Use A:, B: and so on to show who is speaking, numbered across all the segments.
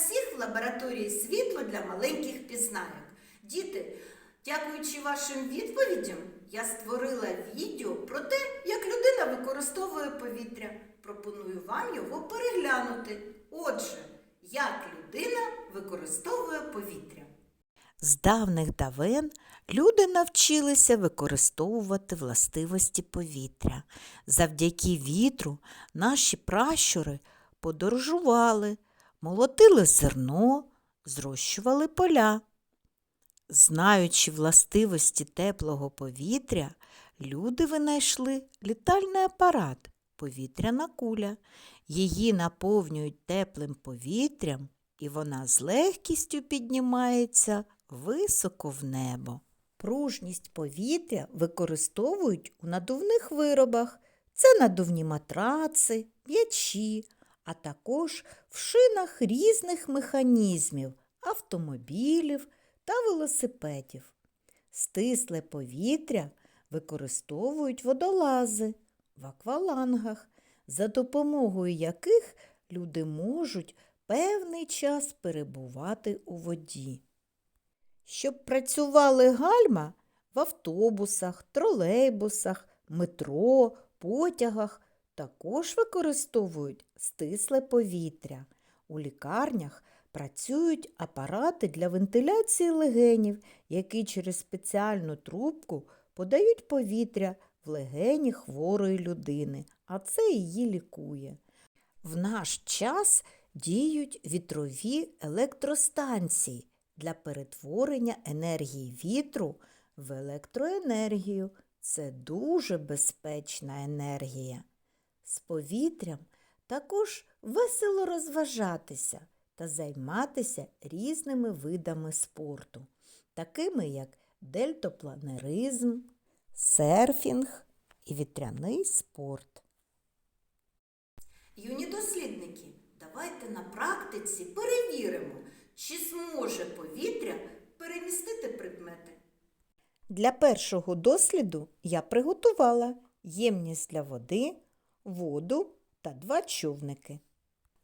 A: всіх в лабораторії світло для маленьких пізнайок. Діти, дякуючи вашим відповідям, я створила відео про те, як людина використовує повітря. Пропоную вам його переглянути. Отже, як людина використовує повітря.
B: З давних давен люди навчилися використовувати властивості повітря. Завдяки вітру наші пращури подорожували, молотили зерно, зрощували поля. Знаючи властивості теплого повітря, люди винайшли літальний апарат повітряна куля. Її наповнюють теплим повітрям, і вона з легкістю піднімається високо в небо. Пружність повітря використовують у надувних виробах. Це надувні матраци, м'ячі, а також в шинах різних механізмів, автомобілів та велосипедів. Стисле повітря використовують водолази в аквалангах, за допомогою яких люди можуть певний час перебувати у воді. Щоб працювали гальма в автобусах, тролейбусах, метро, потягах, також використовують стисле повітря. У лікарнях працюють апарати для вентиляції легенів, які через спеціальну трубку подають повітря в легені хворої людини, а це її лікує. В наш час діють вітрові електростанції для перетворення енергії вітру в електроенергію. Це дуже безпечна енергія. З повітрям також весело розважатися та займатися різними видами спорту, такими як дельтопланеризм, серфінг і вітряний спорт.
A: Юні дослідники, давайте на практиці перевіримо, чи зможе повітря перемістити предмети.
B: Для першого досліду я приготувала ємність для води, воду та два човники.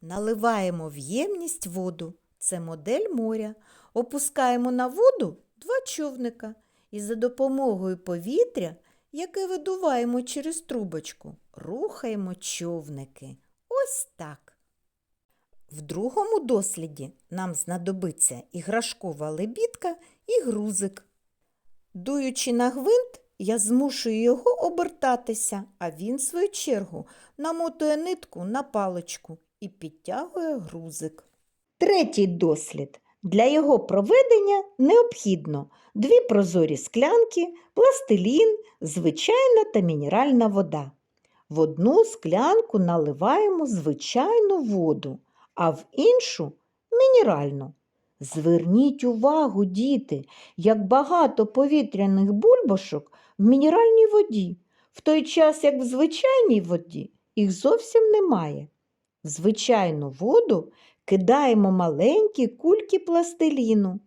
B: Наливаємо в ємність воду, це модель моря. Опускаємо на воду два човника і за допомогою повітря, яке видуваємо через трубочку, рухаємо човники. Ось так. В другому досліді нам знадобиться іграшкова лебідка і грузик. Дуючи на гвинт, я змушую його обертатися, а він, в свою чергу, намотує нитку на паличку і підтягує грузик. Третій дослід. Для його проведення необхідно дві прозорі склянки, пластилін, звичайна та мінеральна вода. В одну склянку наливаємо звичайну воду, а в іншу мінеральну. Зверніть увагу, діти, як багато повітряних бульбашок в мінеральній воді, в той час як в звичайній воді їх зовсім немає. В звичайну воду кидаємо маленькі кульки пластиліну.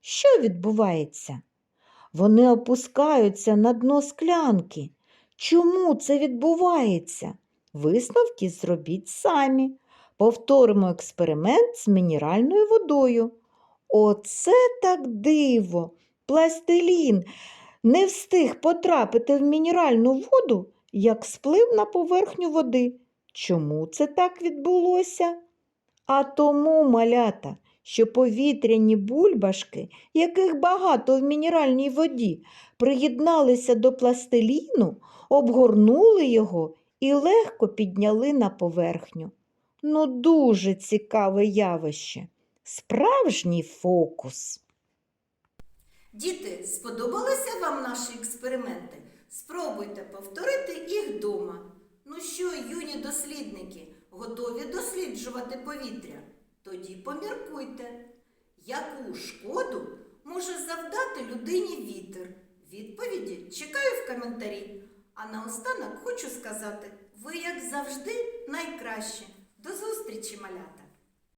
B: Що відбувається? Вони опускаються на дно склянки. Чому це відбувається? Висновки зробіть самі. Повторимо експеримент з мінеральною водою. Оце так диво! Пластилін не встиг потрапити в мінеральну воду, як сплив на поверхню води. Чому це так відбулося? А тому, малята, що повітряні бульбашки, яких багато в мінеральній воді, приєдналися до пластиліну, обгорнули його і легко підняли на поверхню. Ну, дуже цікаве явище. Справжній фокус.
A: Діти, сподобалися вам наші експерименти? Спробуйте повторити їх вдома. Ну що, юні дослідники, готові досліджувати повітря? Тоді поміркуйте, яку шкоду може завдати людині вітер? Відповіді чекаю в коментарі. А наостанок хочу сказати, ви, як завжди, найкраще. До зустрічі, малята!